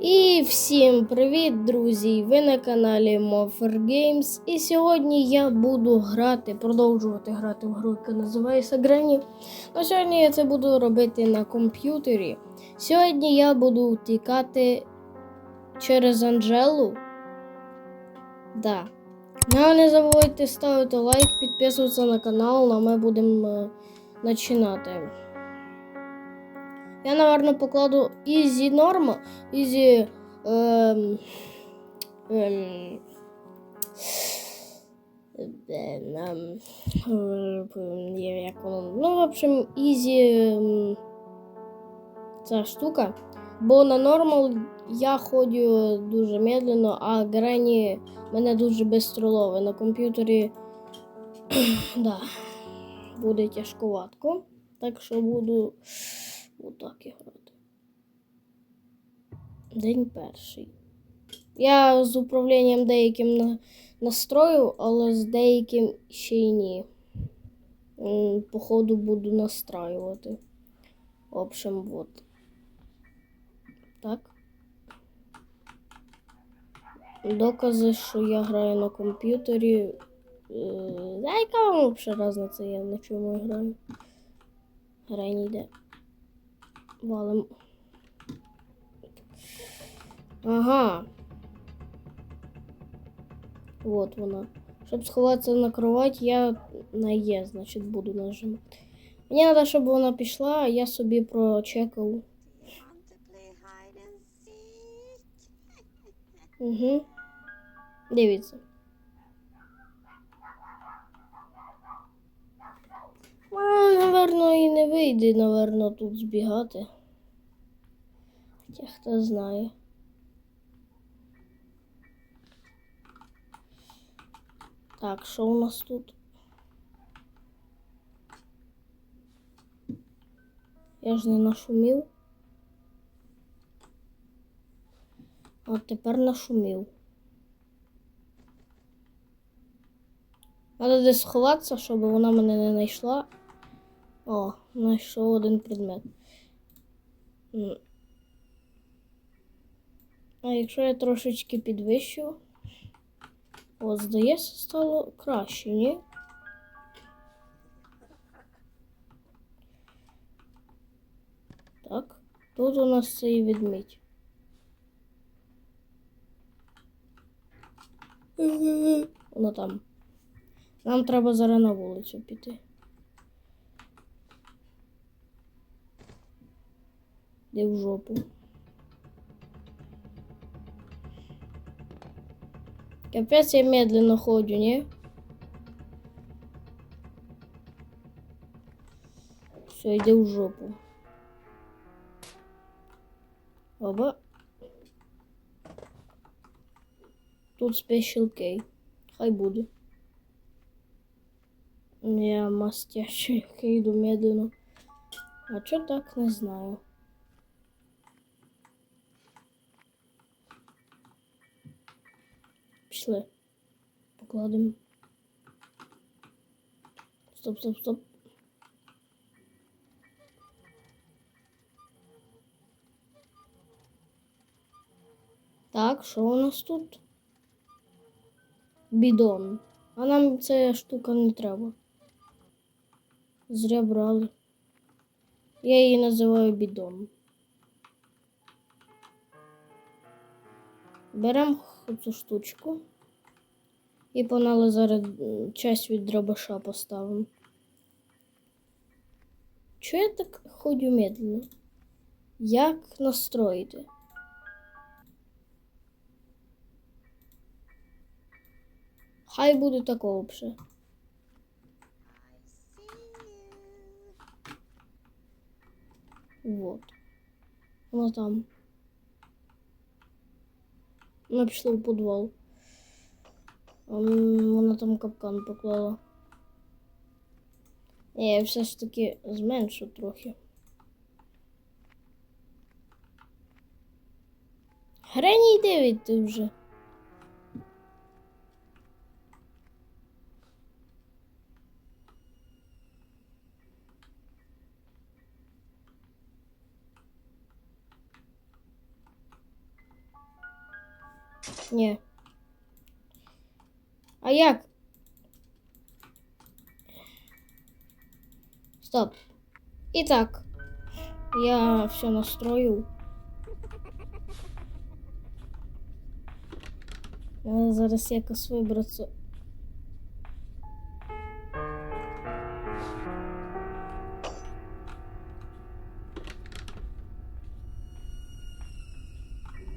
І всім привіт, друзі! Ви на каналі Moffer Games. І сьогодні я буду грати, продовжувати грати в гру, яка називається Granny. Но сьогодні я це буду робити на комп'ютері. Сьогодні я буду втікати через Анжелу. Да. Ну, не забувайте ставити лайк, підписуватися на канал, а ми будемо е, починати. Я, наверное, покладу Easy Normal, Easy. Ем, ем, ем, як воно, ну, в общем, Easy ем, ця штука. Бо на нормал я ходжу дуже медленно, а Грені мене дуже ловить. На комп'ютері да, буде тяжковатко. Так що буду отак і грати. День перший. Я з управлінням деяким настрою, але з деяким ще й ні. Походу буду настраювати. В общем, вот. Так. Докази, що я граю на комп'ютері. Е, А яка вам взагалі різниця, я на чому граю? Грай не йде. Валим. Ага. Вот вона. Щоб сховатися на кровать, я на Е, значить, буду нажимати. Мені треба, щоб вона пішла, а я собі прочекав. Угу. Дивіться. А, наверно, і не вийде, наверно, тут збігати. Хоча хто знає. Так, що у нас тут? Я ж не нашумів. От тепер нашумів. Треба десь сховатися, щоб вона мене не знайшла. О, знайшов один предмет. А якщо я трошечки підвищу, от, здається, стало краще, ні? Так, тут у нас цей ведмідь. Воно там. Нам треба зараз на вулицю піти. Де в жопу. Капець я медленно ходжу, ні? Все, йди в жопу. Оба. Тут спешл кей. Хай буде. Я мастящий йду медленно. А чо так не знаю. Пішли. Покладемо. Стоп, стоп, стоп. Так, що у нас тут? Бідон. А нам ця штука не треба. Зря брали. Я її називаю бідон. Беремо цю штучку. І погнали зараз часть від дробаша поставимо. Чого я так ходю медленно? Як настроїти? Хай буде такого вже. Вот. Воно там. Вона пішла в підвал. Вона там капкан поклала. Ні, я все ж таки зменшу трохи. Грені йди ти вже. Ні. А як? Стоп. І так. Я все настроїв. Надо зараз якось вибратися.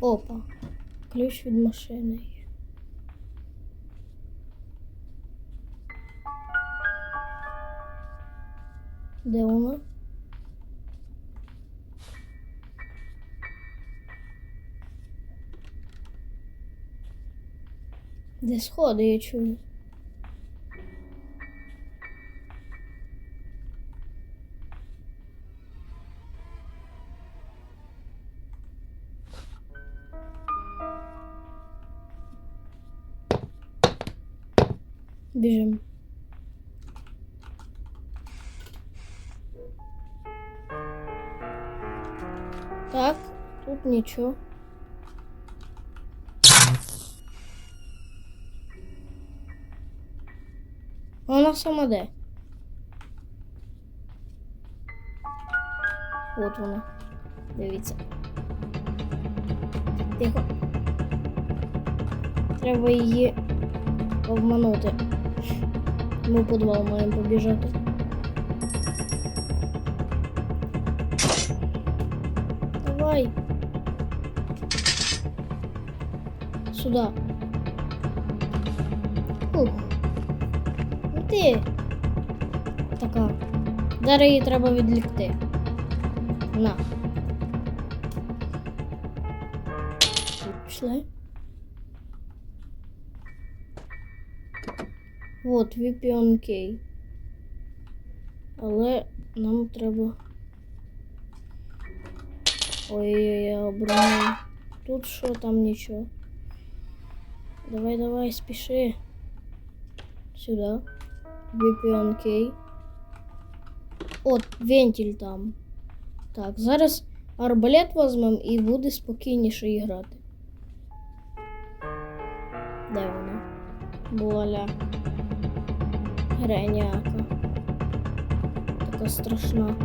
Опа. Ключ від машини. Де вона? Де сходи я чую? Нічого. Вона сама де? От вона. Дивіться. Тихо. Треба її обманути. Ми в підвал маємо побіжати. Давай. Сюда. Ух. Ну ти. Така. Зараз її треба відлікти. На. Пішли. От VPN Key. Але нам треба. Ой, я обронив. Тут що там нічого. Давай, давай, спіши. Сюди. VPN Key. От, вентиль там. Так, зараз арбалет візьмемо і буде спокійніше грати. Де вона? Буаля. Греняка. Така страшна.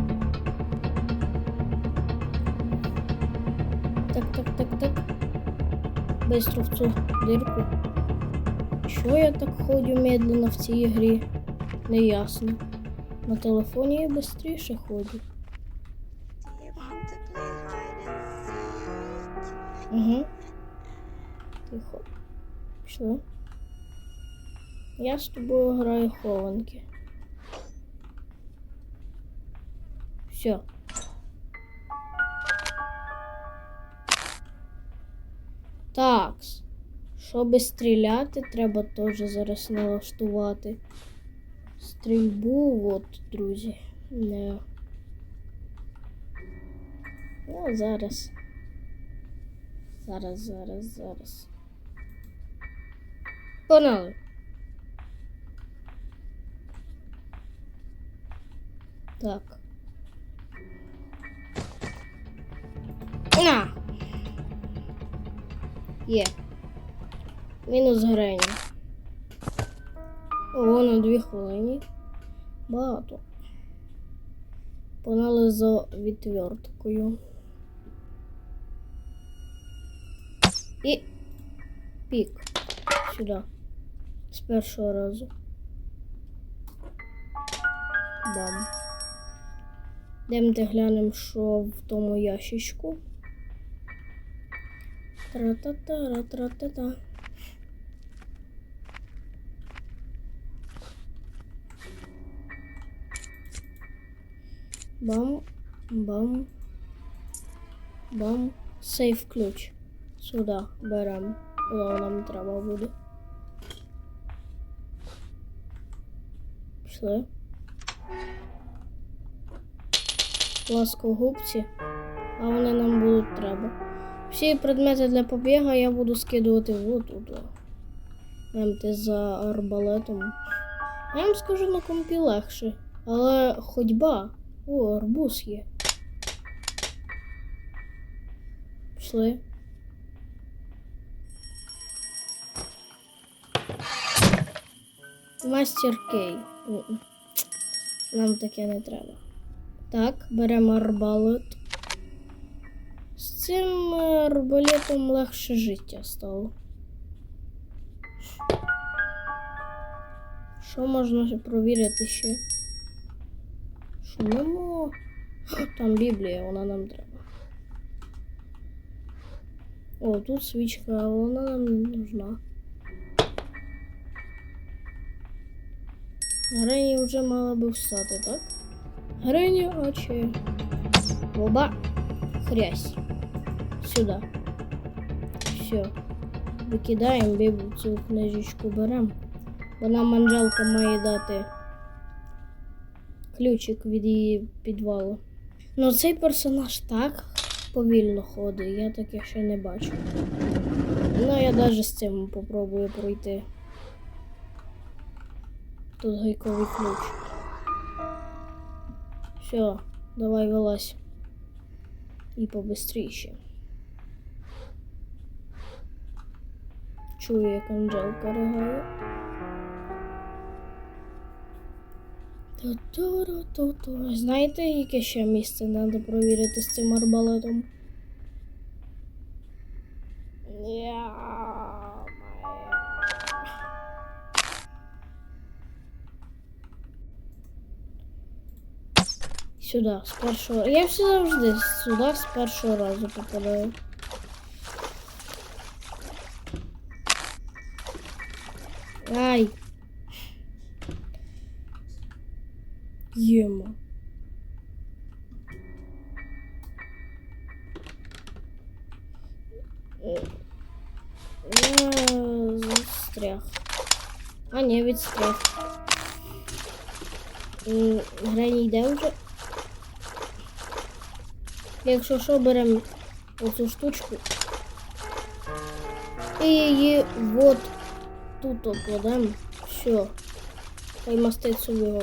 Так, так, так, так. Быстро в цю дирку. Чого я так ходю медленно в цій грі? Неясно. На телефоні я швидше ходжу. Угу. Тихо. Пішли. Я з тобою граю хованки. Все. Такс. Щоб стріляти, треба теж зараз налаштувати. Стрільбу, от, друзі. Не. Ну, зараз. Зараз, зараз, зараз. Погнали. Так. Є. Мінус грені. О, на дві хвилини. Багато. Погнали за відверткою. І пік. Сюди. З першого разу. Бам. Демте глянемо, що в тому ящичку. Тра-та-та, тра-та-та. Бам, бам, бам. Сейф ключ. Сюди беремо. Воно нам треба буде. Пішли. Пласкогубці. А вони нам будуть треба. Всі предмети для побіга я буду скидувати отут. Мемте за арбалетом. Я вам скажу на компі легше. Але ходьба. О, арбуз є. Пішли. Мастер Кей. Нам таке не треба. Так, беремо арбалет. Цим е, арбалетом легше життя стало. Що можна провірити ще? Шумимо. Там Біблія, вона нам треба. О, тут свічка, вона нам не нужна. Грені вже мала би встати, так? Грені, очі. Оба. Хрясь. Сюди. Все. Викидаємо Біблію, цю книжечку беремо. Вона манжелка має дати ключик від її підвалу. Ну цей персонаж так повільно ходить, я таке ще не бачу. Ну я навіть з цим попробую пройти. Тут гайковий ключ. Все, давай вилазь. І побистріше. Чую, як Анжелка ригає. Ту-ту-ру-ту-ту. Знаєте, яке ще місце треба провірити з цим арбалетом? Сюди, з першого. Я все завжди сюди з першого разу попадаю. Ай. Єма. Е, Я застряг. А, ні, відстряг. М, Грені йде вже. Якщо що, беремо оцю штучку. І її от тут окладемо. Все. Хай мастить собі.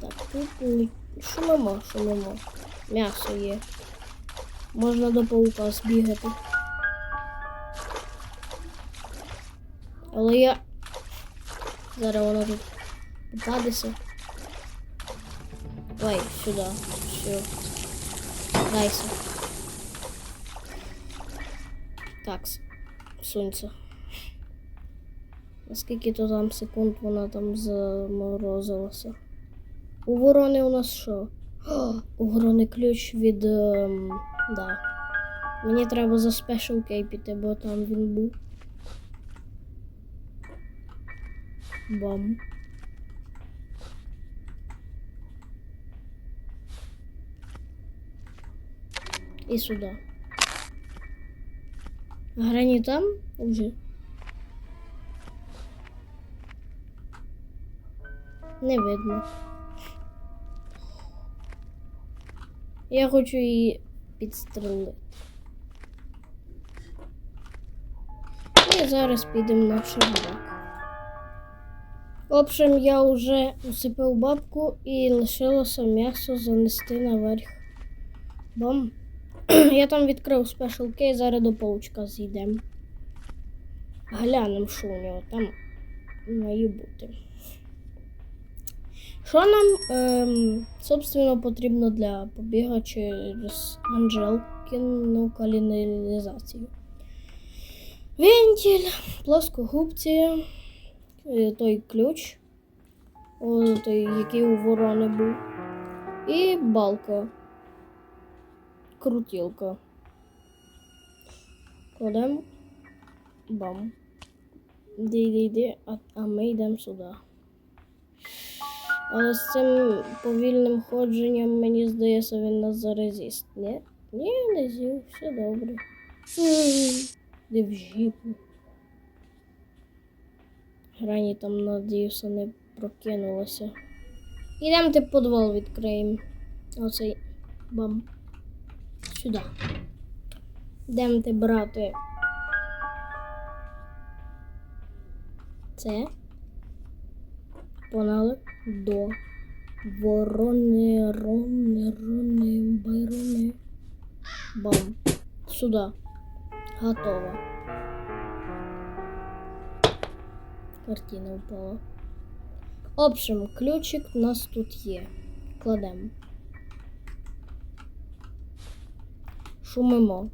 Так, тут ні- шумимо, шумимо. М'ясо є. Можна до паука збігати. Але я. Зараз вона тут попадеться. Ой, сюди. Все. Дайся. Такс. Сунься. Наскільки то там секунд вона там заморозилася. У ворони у нас що? О, у ворони ключ від. ем, да. Мені треба за спешл кей піти, бо там він був. Бам. І сюди. Грані там уже. Не видно. Я хочу її підстрелити. І зараз підемо на чердак. В общем, я вже усипив бабку і лишилося м'ясо занести наверх. Бом. Я там відкрив спешл кей, зараз до паучка зійдемо. Глянемо, що у нього там має бути. Що нам, ем, собственно, потрібно для побіга через Анжелкину каліналізацію? Вентиль, плоскогубці, е, той ключ, той, який у ворони був, і балка, крутілка. Кладемо бам. Іди, іди, іди, а, а ми йдемо сюди. Але з цим повільним ходженням, мені здається, він нас зарезіст. Ні? Ні, не з'їв, все добре. М, Де в жіпу. Грані там, надіюся, не прокинулася. Ідемо ти подвал відкриємо. Оцей бам. Сюди. Йдемо ти брати. Це. Погнали до ворони, рони, рони, байрони. Бам. Сюди. Готово. Картина впала. В общем, ключик у нас тут є. Кладемо. Шумимо.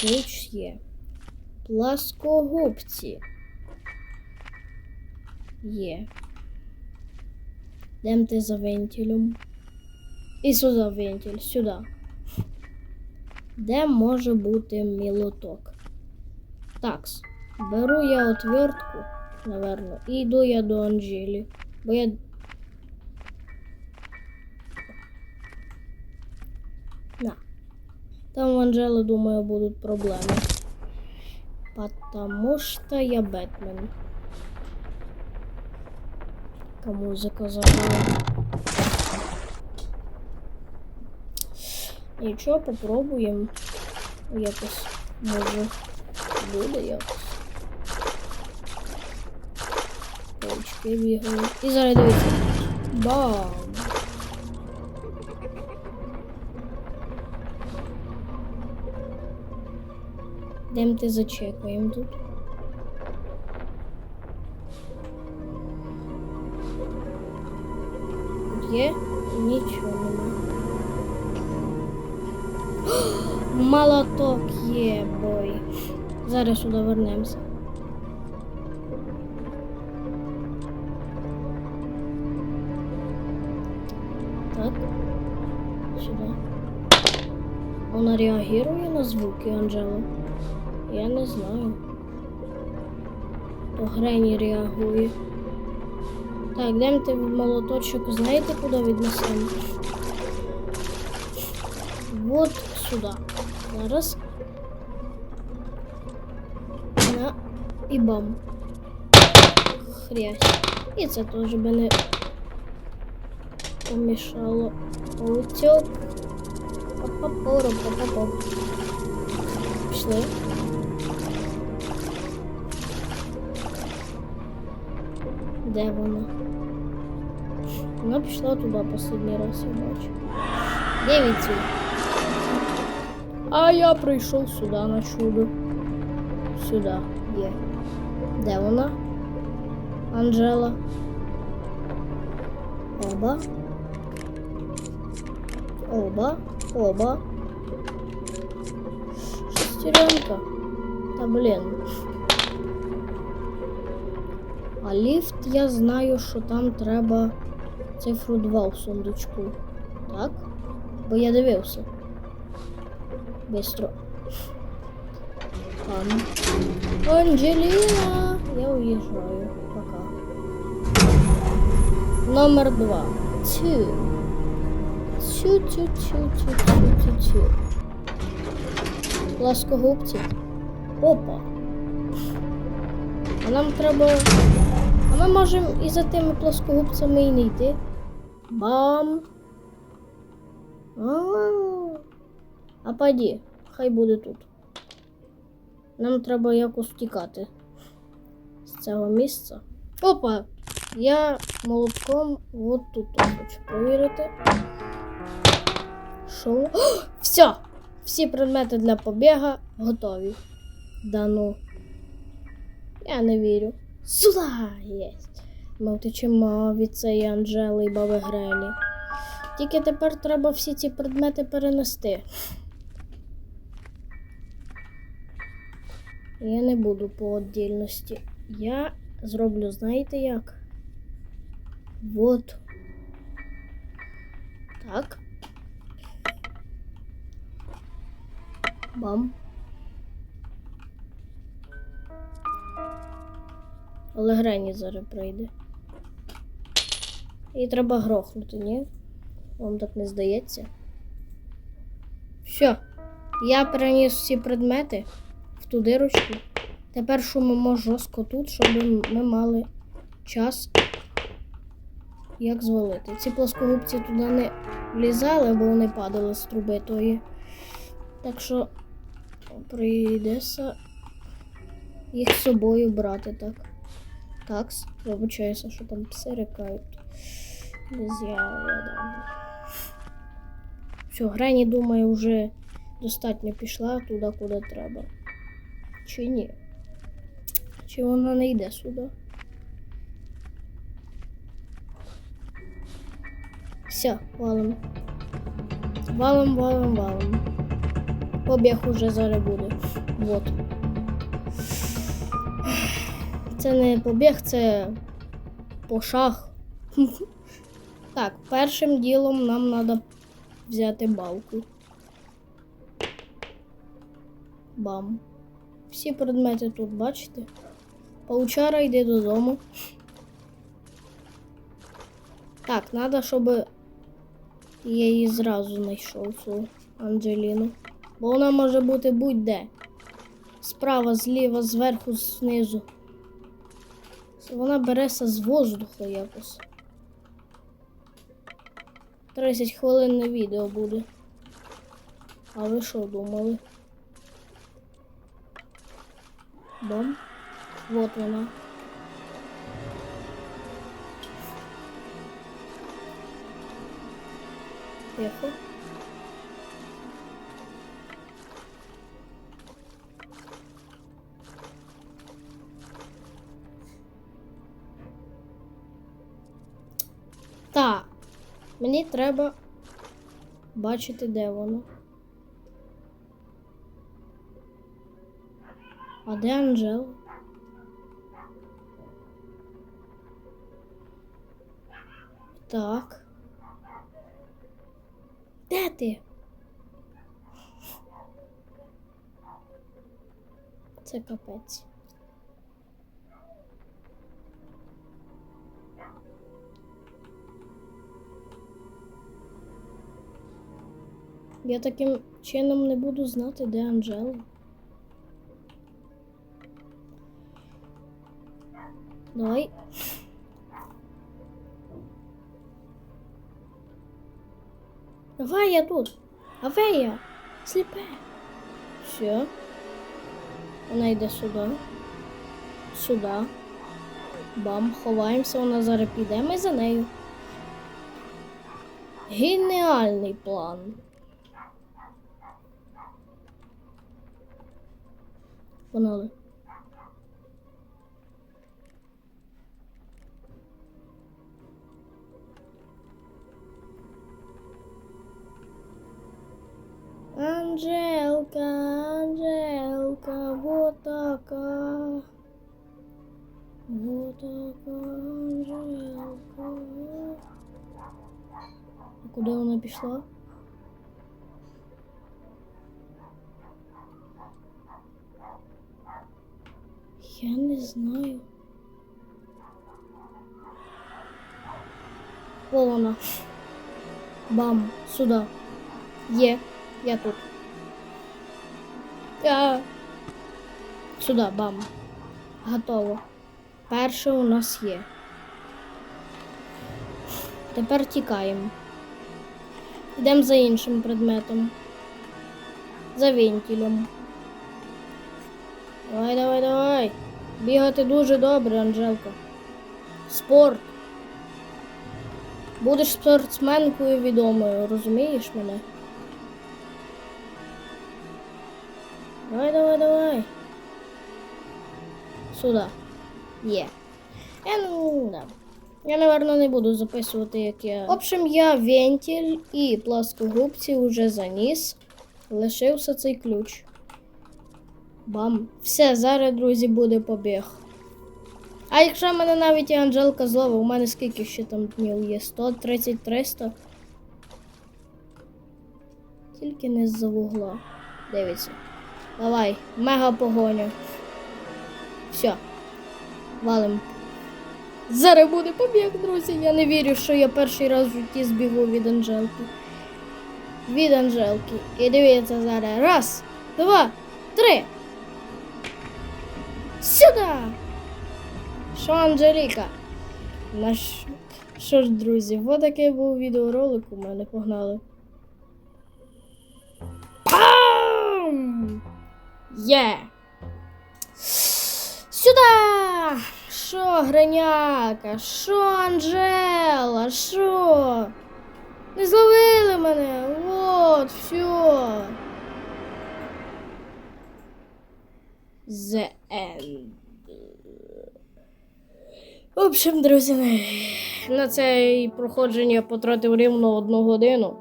Ключ є. Пласкогубці. Є. Демте за вентилем. І сюди вентиль, сюди. Де може бути мілоток? Такс. Беру я отвертку, наверно, і йду я до Анжелі. Бо я. На. Там в Анжели, думаю, будуть проблеми. Потому что я Бэтмен. Кому музика забула. Нічого, попробуємо. Якось може буде якось. Паучки бігають. І зараз дивіться. Бам! Демте зачекаємо тут. Є? Нічого немає. Молоток є, бой. Зараз сюди вернемося. Так. Сюди. Вона реагує на звуки, Анджела? Я не знаю. То Грені реагує. Так, демте в молоточок. Знаєте, куди віднесемо? Вот сюди. Зараз. На і бам. Хрясь. І це теж би не помішало. Утюг. Па-па-пору, па-па-па. Пішли. Де вона? Вона пішла туди останній раз, я бачу. Дивіться. А я прийшов сюди на чудо. Сюди є. Де вона? Анжела. Оба. Оба. Оба. Шестеренка. Та блін. А ліфт я знаю, що там треба Цифру 2 в сундучку. Так? Бо я дивився. Быстро. Там. Анджеліна! Я уїжджаю. Пока. Номер два. Тю. Тю, тю, тю, тю, тю, тю, тю. Пласкогубці. Опа. А нам треба. А ми можемо і за тими плоскогубцями і не йти. Бам. А-а-а. Поді, хай буде тут. Нам треба якось втікати з цього місця. Опа! Я молотком от тут хочу провірити. Що? О, все! Всі предмети для побіга готові. Да ну. Я не вірю. Сюда єсть. Ми втечемо від цієї Анжели і баби Грелі. Тільки тепер треба всі ці предмети перенести. Я не буду по отдільності. Я зроблю, знаєте як? Вот. Так. Бам. Але Грені зараз прийде. Її треба грохнути, ні? Вам так не здається? Все. Я переніс всі предмети в ту дирочку. Тепер шумимо жорстко тут, щоб ми мали час, як звалити. Ці плоскогубці туди не влізали, бо вони падали з труби тої. Так що прийдеться їх з собою брати так. Такс, вибачаюся, що там пси рикають. Без я, я дам. Все, Грені, думаю, вже достатньо пішла туди, куди треба. Чи ні? Чи вона не йде сюди? Все, валим. Валим, валим, валим. Побіг уже зараз буде. Вот. Це не побіг, це пошаг. Так, першим ділом нам треба взяти балку. Бам. Всі предмети тут, бачите? Паучара йде додому. Так, треба, щоб я її зразу знайшов, цю Анджеліну. Бо вона може бути будь-де. Справа, зліва, зверху, знизу. Вона береться з воздуху якось. 30 хвилин відео буде. А ви що думали? Бом. Вот вона. Тихо. Мені треба бачити, де воно. А де Анжела? Так. Де ти? Це капець. Я таким чином не буду знати, де Анжела. Давай. Давай я тут. Авея. Сліпе. Все. Вона йде сюди. Сюди. Бам, ховаємося, вона зараз піде, ми за нею. Геніальний план. Погнали. Анжелка, Анжелка, вот така. Вот така Анжелка. А куди вона пішла? Я не знаю. О. Бам, сюди. Є, я тут. Я... Сюди, бам. Готово. Перше у нас є. Тепер тікаємо. Йдемо за іншим предметом. За вентилем. Давай, давай, давай. Бігати дуже добре, Анжелка. Спорт. Будеш спортсменкою відомою, розумієш мене? Давай, давай, давай. Сюди. Є. Я, ну, да. я, напевно, не буду записувати, як я. В общем, я вентиль і плоскогубці вже заніс. Лишився цей ключ. Бам. Все, зараз, друзі, буде побіг. А якщо мене навіть і Анжелка зловить, у мене скільки ще там днів є? 130 300 Тільки не з-за вугла. Дивіться. Давай, мега погоня. Все. Валим. Зараз буде побіг, друзі. Я не вірю, що я перший раз в житті збігу від Анжелки. Від Анжелки. І дивіться зараз. Раз, два, три. Сюди! Що, Анжеліка? Наш... Що ж, друзі, вот такий був відеоролик у мене погнали. Пам! Є! Сюда! Що, Граняка? Що, Анжела? Що? Не зловили мене. Вот, все. The End. В общем, друзі, на це проходження потратив рівно одну годину.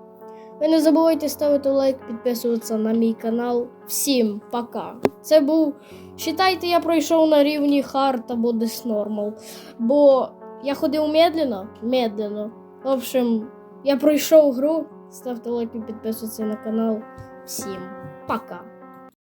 Ви не забувайте ставити лайк, підписуватися на мій канал. Всім пока. Це був. Считайте, я пройшов на рівні хард або десь нормал. Бо я ходив медленно, медленно. В общем, я пройшов гру. Ставте лайк і підписуйтесь на канал. Всім пока.